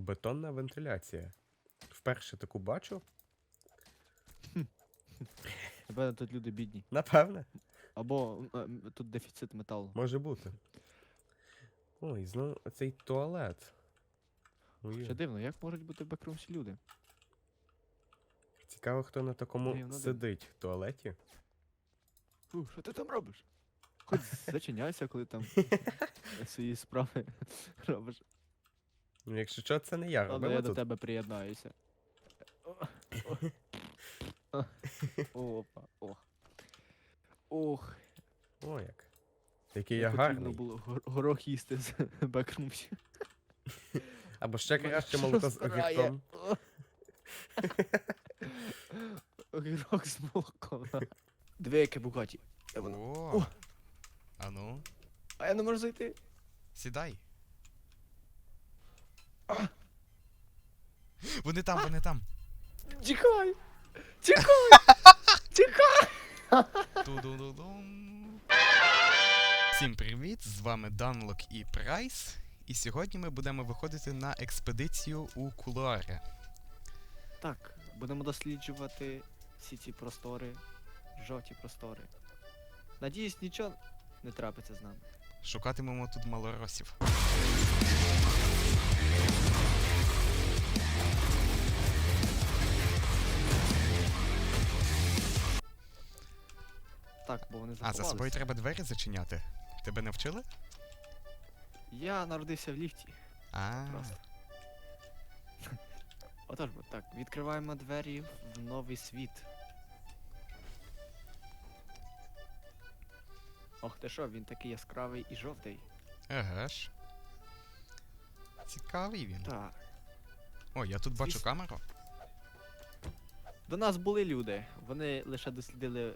Бетонна вентиляція. Вперше таку бачу. Напевно, тут люди бідні. Напевне, Або е, тут дефіцит металу. може бути. Ой, знову оцей туалет. Ой, Ще дивно, як можуть бути в бекрумсі люди? Цікаво, хто на такому Дивно, дивно. сидить в туалеті. Фу, що ти там робиш? Хоч зачиняйся, коли там свої справи робиш. Ну, якщо що, це не я Ладно, робив я до тут. тебе приєднаюся. Опа, ох. Ох, О, як. Який не я потрібно гарний. було гор- горох їсти з бекрумсі. Або ще краще молоко з огірком. Огірок з молоком. Диви, яке бугаті. О, О. а ну, А я не можу зайти. сідай. Вони там, вони там. Тікай! Тікай! Тікай! Ту-ду-ду-дум. Всім привіт! З вами Данлок і Прайс. І сьогодні ми будемо виходити на експедицію у кулуари. Так, будемо досліджувати всі ці простори, жовті простори. Надіюсь, нічого не трапиться з нами. Шукатимемо тут малоросів. Так, бо вони А, за заховалися. собою треба двері зачиняти. Тебе не вчили? Я народився в ліфті. А, Просто. Отож, бо так, відкриваємо двері в новий світ. Ох ти що, він такий яскравий і жовтий. еге ж. Цікавий він. Так. О, я тут бачу камеру. До нас були люди. Вони лише дослідили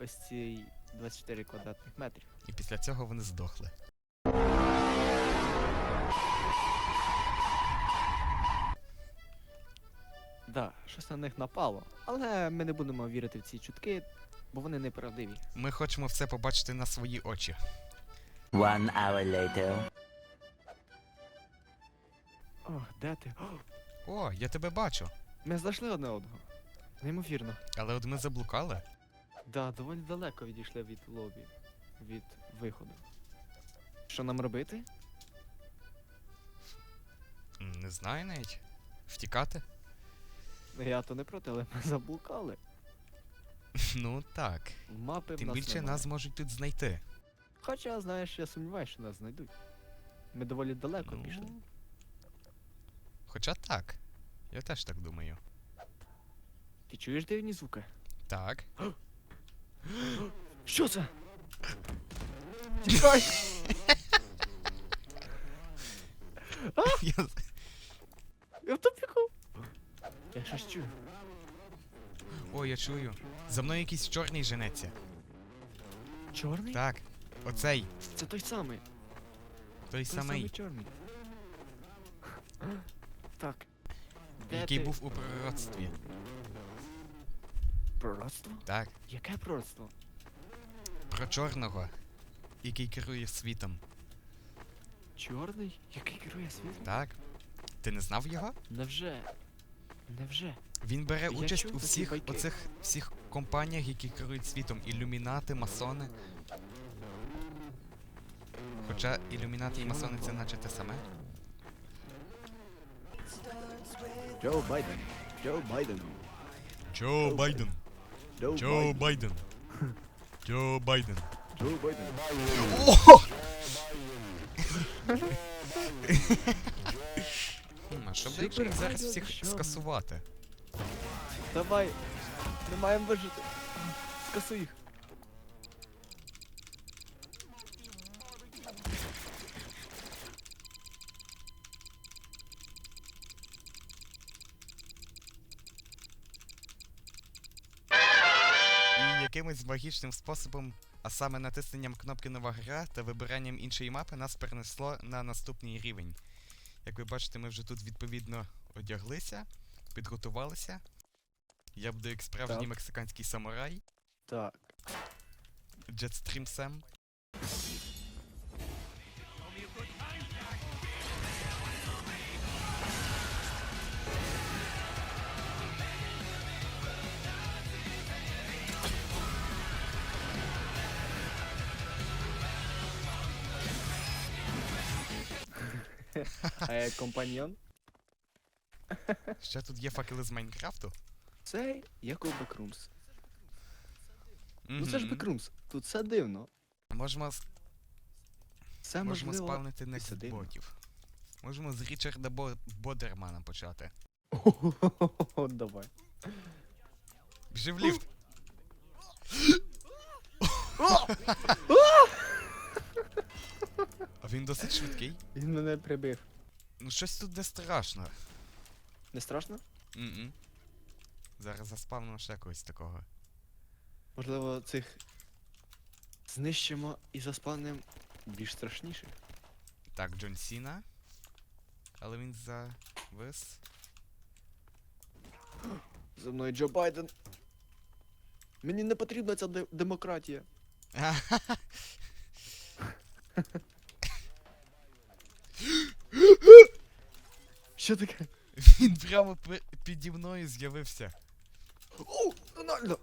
ось ці 24 квадратних метрів. І після цього вони здохли. Да, щось на них напало. Але ми не будемо вірити в ці чутки, бо вони неправдиві. Ми хочемо все побачити на свої очі. One hour later. О, де ти? О, О, я тебе бачу. ми знайшли одне одного. Неймовірно. Але от ми заблукали. Да, доволі далеко відійшли від лобі, від виходу. Що нам робити? Не знаю навіть. Втікати? Я то не проти, але ми заблукали. Ну так. Мапи в Тим нас більше немає. нас можуть тут знайти. Хоча, знаєш, я сумніваюся, що нас знайдуть. Ми доволі далеко Ну, пішли. Хоча так. Я теж так думаю. Ти чуєш дивні звуки? Так. Що це? Тікай! Я- Я в тупіку! Я щось чую. О, я чую. За мною якийсь чорний женеться. Чорний? Так. Оцей, Це той самий. той Той самий самий, чорний. Так. Де який ти? був у пророцтві. Пророцтво? Так. Яке пророцтво? Про чорного, який керує світом. Чорний? Який керує світом? Так. Ти не знав його? Невже? Невже? Він бере Я участь чув у такі всіх байки. оцих всіх компаніях, які керують світом. Ілюмінати, масони. Хоча ілюмінати і масони це наче те саме. Джо Байден. Джо Байден. Джо Байден. Джо Байден. Джо Байден. Джо Байден. Хм, а що буде, Супер їх зараз всіх скасувати? Давай. Ми маємо вижити. Скасуй їх. І якимось магічним способом, а саме натисненням кнопки Нова гра та вибиранням іншої мапи нас перенесло на наступний рівень. Як ви бачите, ми вже тут відповідно одяглися, підготувалися. Я буду як справжній мексиканський самурай, Так. Jetstream Sam. А як компаньйон? Ще тут є факели з Майнкрафту. Це Яков Бекрумс. Ну це ж Мгм. Бекрумс. Тут все дивно. Можемо, с- Все можемо можливо. спавнити це дивно. некстботів. Можемо з Річарда Бо... Бодермана почати. От давай. Біжи в ліфт. А він досить швидкий. Він мене прибив. Ну щось тут не страшно. Не страшно? М-м. Зараз заспавнимо ще когось такого. Можливо, цих знищимо і заспавним більш страшніших. Так, Джон Сіна. Але він завис. За мною Джо Байден. Мені не потрібна ця де- демократія. Що таке? Він прямо пе- піді мною з'явився. О, Рональдо!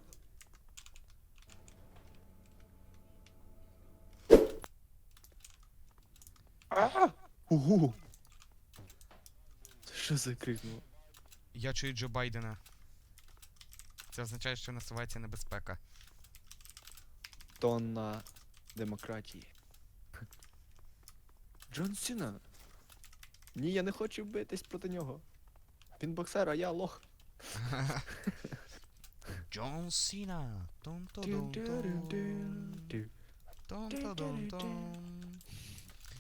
А! Угу. Що за крикнуло? Я чую Джо Байдена. Це означає, що насувається небезпека. Тонна демократії. Джон Сіна. Ні, я не хочу битись проти нього. Він боксер, а я лох. Джон Сіна.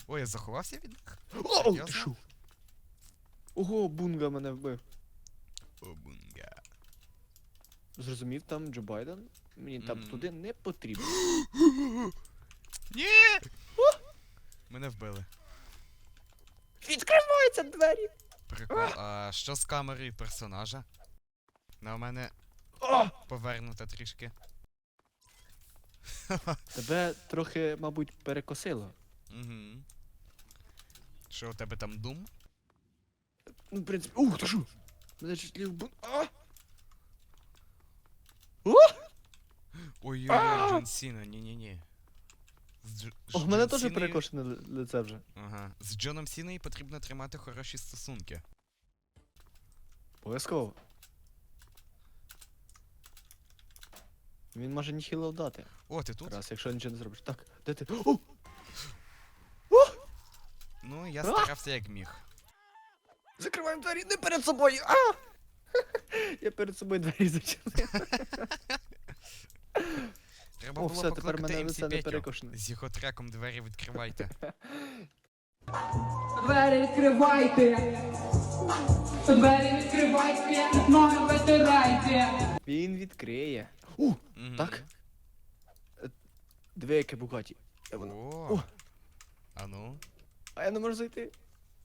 Ой, я заховався від них? О, ти шо? Ого, бунга мене вбив. Обунга. Зрозумів там Джо Байден? Мені там туди не потрібно. Ні! Мене вбили. Відкриваються двері! Прикол. А що з камерою персонажа? На мене О! повернута трішки. Тебе трохи, мабуть, перекосило. Угу. Що у тебе там дум? Ну, в принципі. Ух, ти що? Мене чуть ли в бун. А! Ой-ой-ой, Джон Сіна, ні-ні-ні. З Дж- О, в мене теж перекошене лице вже. Ага. З Джоном Сіною потрібно тримати хороші стосунки. Обов'язково. Він може ніхіло вдати. О, ти тут? Раз, якщо нічого не зробиш. Так, де ти? О! Ну, я старався як міг. Закриваємо двері, не перед собою! А! Я перед собою двері зачинив. Треба О, було все, тепер покликати мене MC лице не Петю. перекошене. З його треком двері відкривайте. Двері відкривайте! Двері відкривайте, ноги витирайте! Він відкриє. У, Мгм. так. Дві яке бугаті. Де воно? О. О. А ну, А я не можу зайти.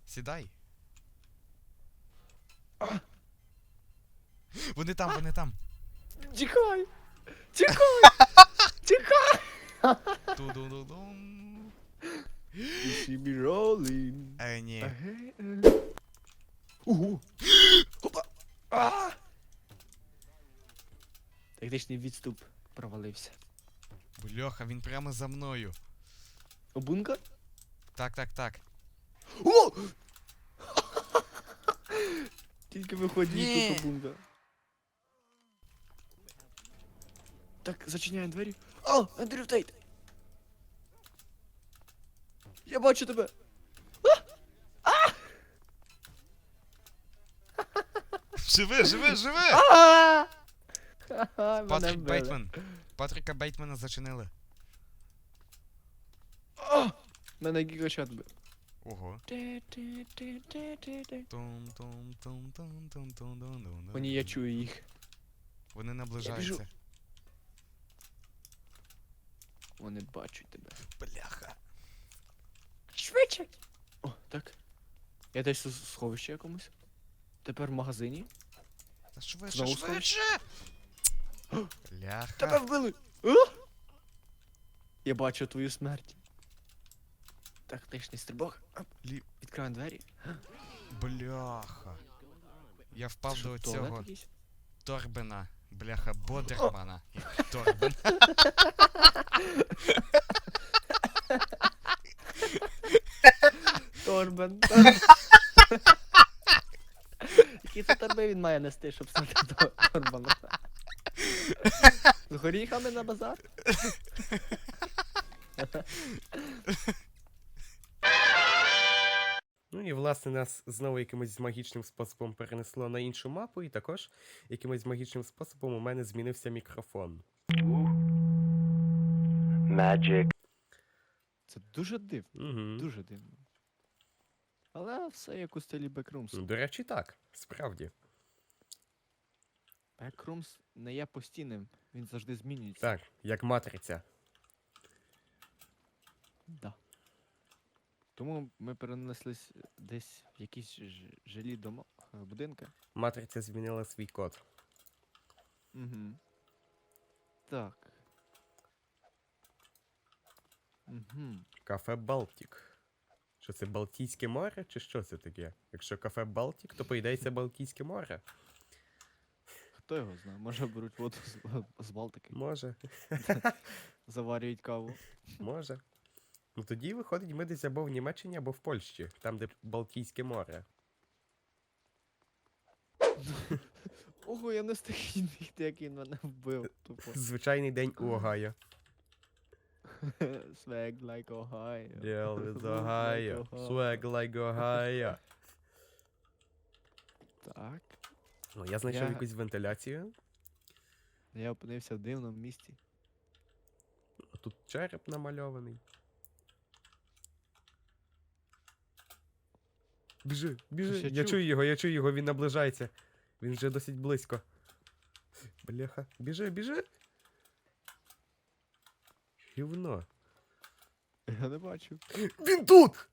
сідай. Вони там, вони там. Тікай! Тікай! Тікай! Ту-ду-ду-дум. You see me rolling. Е, ні. Ага, ага. Угу. Опа! А! Тактичний відступ провалився. Бляха, він прямо за мною. Обунка? Так, так, так. О! Тільки виходить Ні. тут обунка. Так, зачиняем двері. О, Андрю Тейт! Я бачу тебе! Живе, живе, живе! Патрік Бейтман. Патріка Бейтмана зачинили. Мене гігачат би. Ого. Они Вони я чую їх. Вони наближаються. Вони бачать тебе. Бляха. Швидше! О, так. Я десь у сховищі якомусь. Тепер в магазині. Та швидше, Знову швидше! Тебе Бляха. вбили! А? Я бачу твою смерть. Тактичний стрибок. Оп, Лі- Відкриваємо двері. Бляха. Я впав Що, до туалет цього якийсь? Торбена. Бляха, Бодермана. Торбен. Торбен. Які це торби він має нести, щоб стати Тор- Торбаном? З горіхами на базар? Ну і власне нас знову якимось магічним способом перенесло на іншу мапу, і також якимось магічним способом у мене змінився мікрофон. Magic. Це дуже дивно, Угу. дуже дивно. Але все як у стилі Backrooms. До речі, так, справді. Backrooms не є постійним, він завжди змінюється. Так, як матриця. Да. Тому ми перенеслись десь в якісь жилі дома, е, будинки. Матриця змінила свій код. Угу. Так. Угу. Кафе Балтік. Що це Балтійське море, чи що це таке? Якщо кафе Балтік, то по ідеї це Балтійське море. Хто його знає? Може беруть воду з, з Балтики, Може, заварюють каву. може. Ну тоді виходить, ми десь або в Німеччині, або в Польщі, там, де Балтійське море. Ого, я не встиг бігти, як він мене вбив. Тупо. Звичайний день у Огайо. Swag like Ohio. Deal with Ohio. Swag like Ohio. Так. Ну, я знайшов Я- якусь вентиляцію. Я опинився в дивному місті. Тут череп намальований. Біжи, біжи. Я Я чую його, я чую його, він наближається. Він вже досить близько. Бляха. Біжи, біжи. Гівно. Я не бачу. Він тут!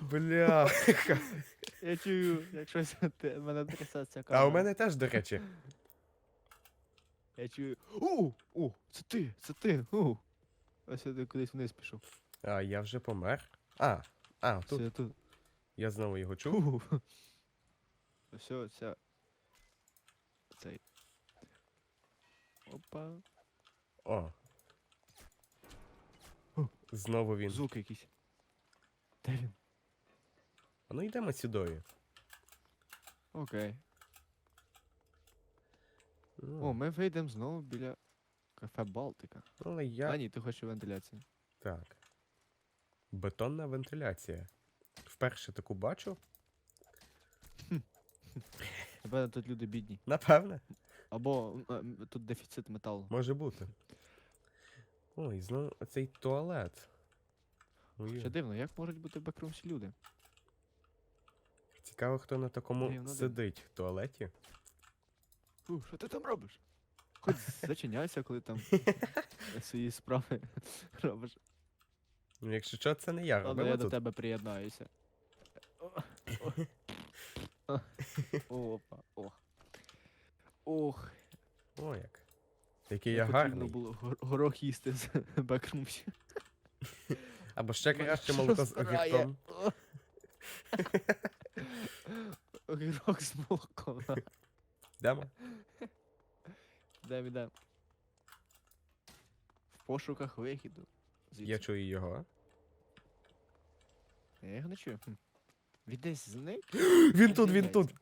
Бляха. Я чую, як щось мене трясеться А у мене теж, до речі. Я чую. У! О, це ти! Це ти! У! Ось я кудись вниз пішов. А, я вже помер. А, а, Все, тут. я тут. Я знову його чув. Все, ця. Цей. Опа. О. О. Знову він. Звук якийсь. Де він? А ну йдемо сюди. Окей. Ну, О, ми вийдемо знову біля кафе Балтика. Але я. А ні, ти хочеш вентиляцію. Так. Бетонна вентиляція. Вперше таку бачу. Напевно, тут люди бідні. Напевне, Або м, тут дефіцит металу. може бути. Ой, знову оцей туалет. Ой, Ще дивно, як можуть бути в бекрумсі люди? Цікаво, хто на такому Дивно, дивно. сидить в туалеті. Фу, що ти там робиш? Хоч зачиняйся, коли там свої справи робиш. Ну, якщо що, це не я Ладно, я до тебе приєднаюся. Опа, ох. Ох, О, як. Який не я гарний. було горох їсти з бекрумсі. Або ще краще молоко з огірком. Огірок з молоком. Йдемо? Йдем, йдем. В пошуках вихіду. Я чую його. Я його не чую. Хм. Він десь зник? Він тут, він тут.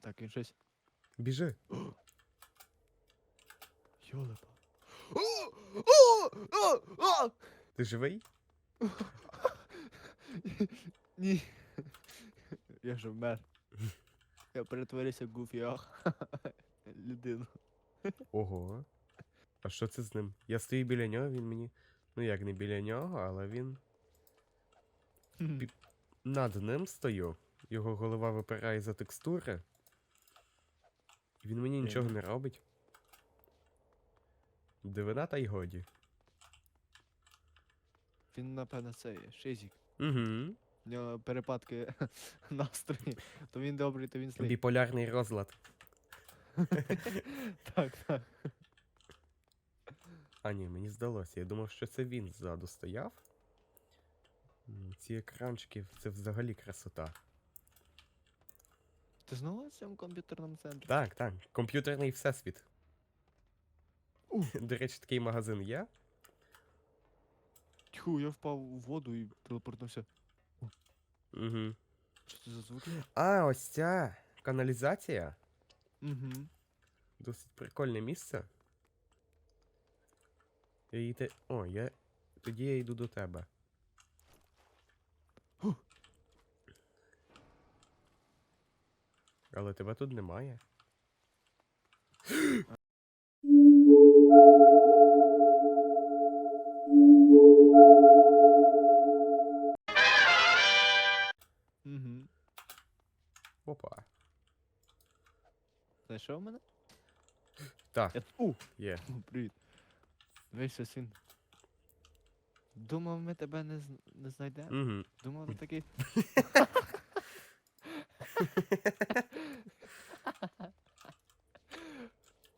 Так, він щось. Біжи. Йолепа. О! О! О! О! Ти живий? Ні. Я ж вмер. Я перетворився в гуфіах. Людину. Ого. А що це з ним? Я стою біля нього, він мені. Ну як не біля нього, але він. Пі- Над ним стою. Його голова випирає за текстури. І він мені нічого не робить. Дивина та й годі. Він, напевно, це шизік. Угу. У нього перепадки настрої. То він добрий, то він злий. Біполярний розлад. Так, так. А ні, мені здалося. Я думав, що це він ззаду стояв. Ці екранчики це взагалі красота. Ти знову в цьому комп'ютерному центрі? Так, так. Комп'ютерний всесвіт. До речі, такий магазин є. Тьху, я впав у воду і телепортнувся. Угу. Що це за звуки? А, ось ця каналізація. Угу. Досить прикольне місце. Я її. О, я. Тоді я йду до тебе. Ху. Але тебе тут немає. Угу. Опа. Знайшов мене? Так, Я... У! є. Привіт. Ось він. Думав, ми тебе не, з... не знайдемо. Угу. Думав, ти такий.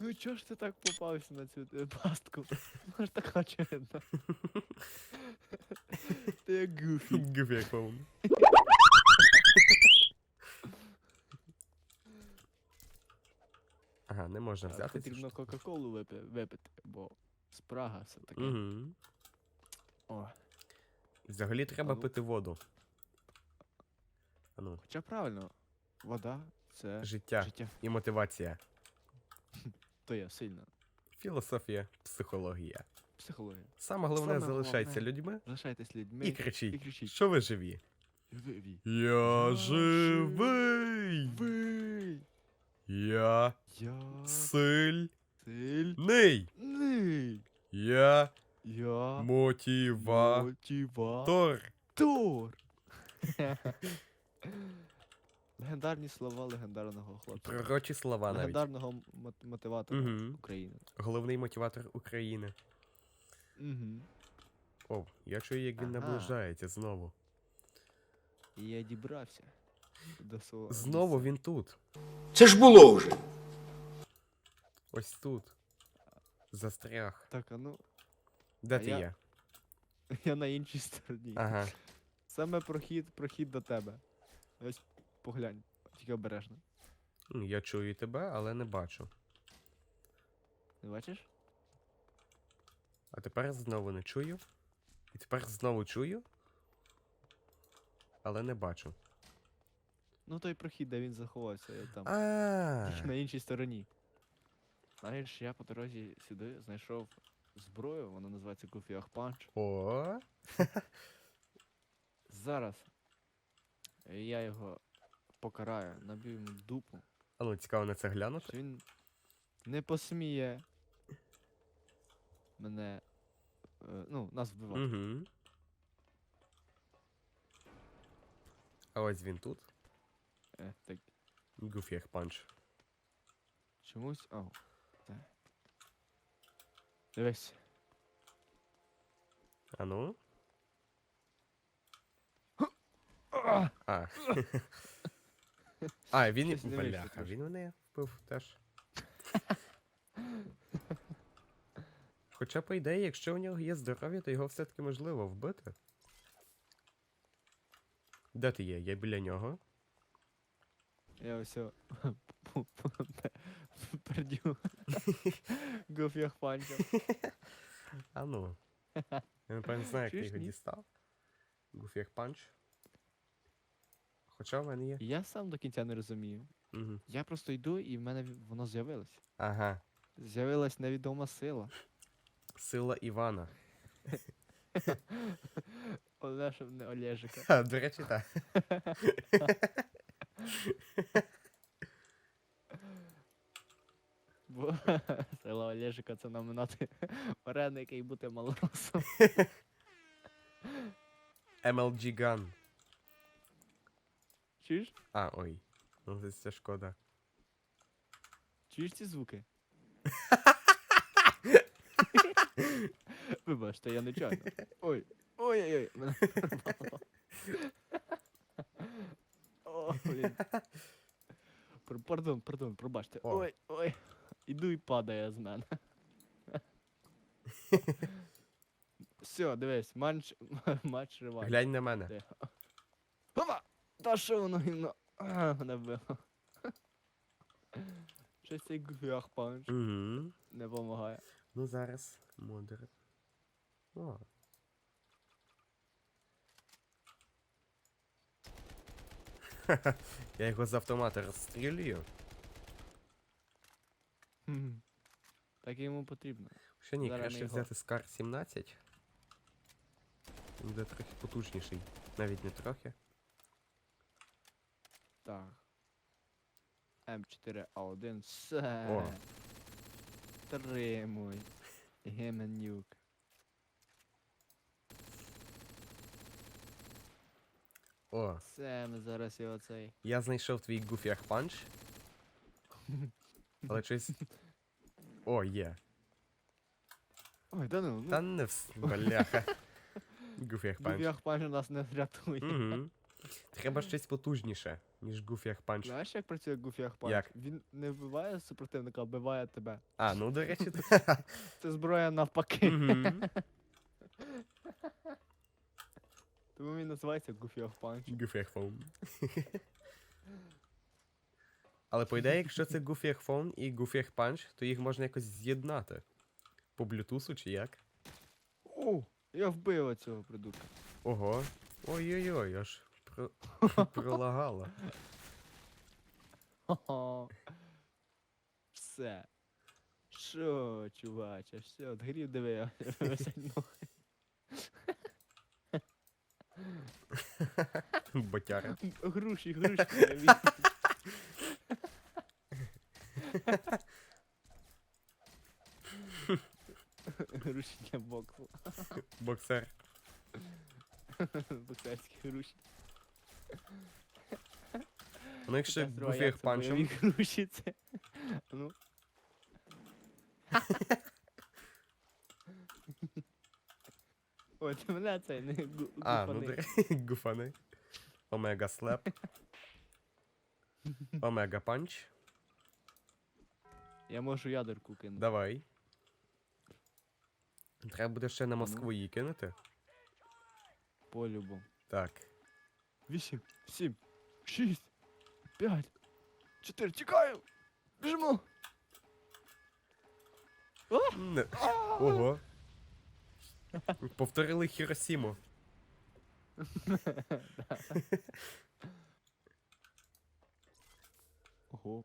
Ну чого ж ти так попався на цю е, пастку? Може так очевидно. Ти як гуфі. Гвеком. Ага, не можна взяти. цю Потрібно штуку. Кока-Колу випи... випити, бо спрага все таки. Угу. О, Взагалі треба ну. пити воду. А ну, хоча правильно, вода це життя життя. і мотивація. То я сильно. Філософія, психологія. Психологія. Саме головне Саме залишайтеся головне. людьми Залишайтесь людьми і кричіть, і кричіть. що ви живі. Ви. Я живий! живий! Я Я сильний! сильний. Я Я мотиватор! мотиватор. Легендарні слова легендарного хлопця. Пророчі слова навіть. Легендарного мо- мотиватора Угу. України. Головний мотиватор України. Угу. О, я чую, як він Ага. наближається знову. І я дібрався до свого. Знову він тут. Це ж було вже. Ось тут. Застряг. Так, а ну, Де А ти я- є? я на іншій стороні. Ага. Саме прохід, прохід до тебе. Ось поглянь, тільки обережно. М, Я чую тебе, але не бачу. Не бачиш? А тепер знову не чую. І тепер знову чую. Але не бачу. Ну той прохід, де він заховався, я там. А. Тільки на іншій стороні. Знаєш, я по дорозі сюди знайшов зброю, вона називається Goofy Punch. О. Зараз я його покараю, наб'ю йому дупу, А ну, цікаво на це глянути. що він не посміє мене. е, ну, нас вбивати. Угу. А ось він тут. Е, так, Goofy як панч. чомусь. О, так. Дивись. А ну. А! А. Він Щось не вийшло бляха, трошки. він мене вбив теж. Хоча, по ідеї, якщо у нього є здоров'я, то його все-таки можливо вбити. Де ти є? Я біля нього. Я все пердю. Гоф'ях панчем. А ну. Я напевно знаю, як ти його дістав. Goofy як панч. Хоча в мене є. Я сам до кінця не розумію. Угу. Я просто йду і в мене воно з'явилось. Ага. З'явилась невідома сила. Сила Івана. Олеша не Олежика. А, до речі, так. Бо сила Олежика це наминати вареники і бути малоросом. MLG Gun. Чуєш? А, ой. Ну, це, це шкода. Чуєш ці звуки? Вибачте, я нечайно. Ой. Ой-ой-ой. Мене. О, блін. Пр- Пардон, пардон, пробачте. О. Ой, ой. Іду і падає з мене. Все, дивись, матч, матч реванш. Глянь на мене. Опа! Та що воно гімно? А, мене вбило. Щось цей гвях панч Угу. не допомагає. Ну зараз. Модер. О. Я його з автомата розстрілюю. Так йому потрібно. Ще ні, Зараз ми краще його- взяти Скар 17. Він буде трохи потужніший. Навіть не трохи. Так. М4А1. Все. О. Тримуй. Геменюк. О, Все, ми зараз його цей. я знайшов твій гуфях панч. Але щось. О, є. Ой, да ну, Та ну. не вс... Бляха. Гуфях панч. Буб'ях майже нас не врятує. Угу. Треба щось потужніше, ніж гуфях панч. Знаєш, як працює Гуфях Панч? Як? Він не вбиває супротивника, а вбиває тебе. А, ну до речі, Це зброя навпаки. Мгм. Тому він називається Гуфях Панч. Гуфях фон. Але по ідеї, якщо це гуфях фон і гуфях панч, то їх можна якось з'єднати. По блютусу чи як? О, я вбив цього придурка. Ого. Ой-ой-ой, аж про... пролагало. Хо-хо. Все. Що, чуваче, все, от грів диви, висять ноги. Ботяра. Груші, груші. Груші для боксу. Боксер. Боксерські груші. Ну якщо бойові панчем. груші це. Ну. Ой, ти мене це не гу- А, ну гуфани. де гуфани. Омега слеп. Омега панч. Я можу ядерку кинути. Давай. Треба буде ще на ну. Москву її кинути. По-любому. Так. Вісім, сім, шість, п'ять, чотири, тікаю! Біжимо! Не. Ого. Повторили Хіросіму. Ого.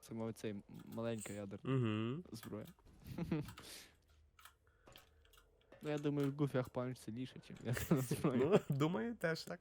Це, мабуть, цей маленький маленька Угу. зброя. ну, я думаю, в Гуфях панч сильніше, ніж ядерна зброя. Ну, думаю, теж так.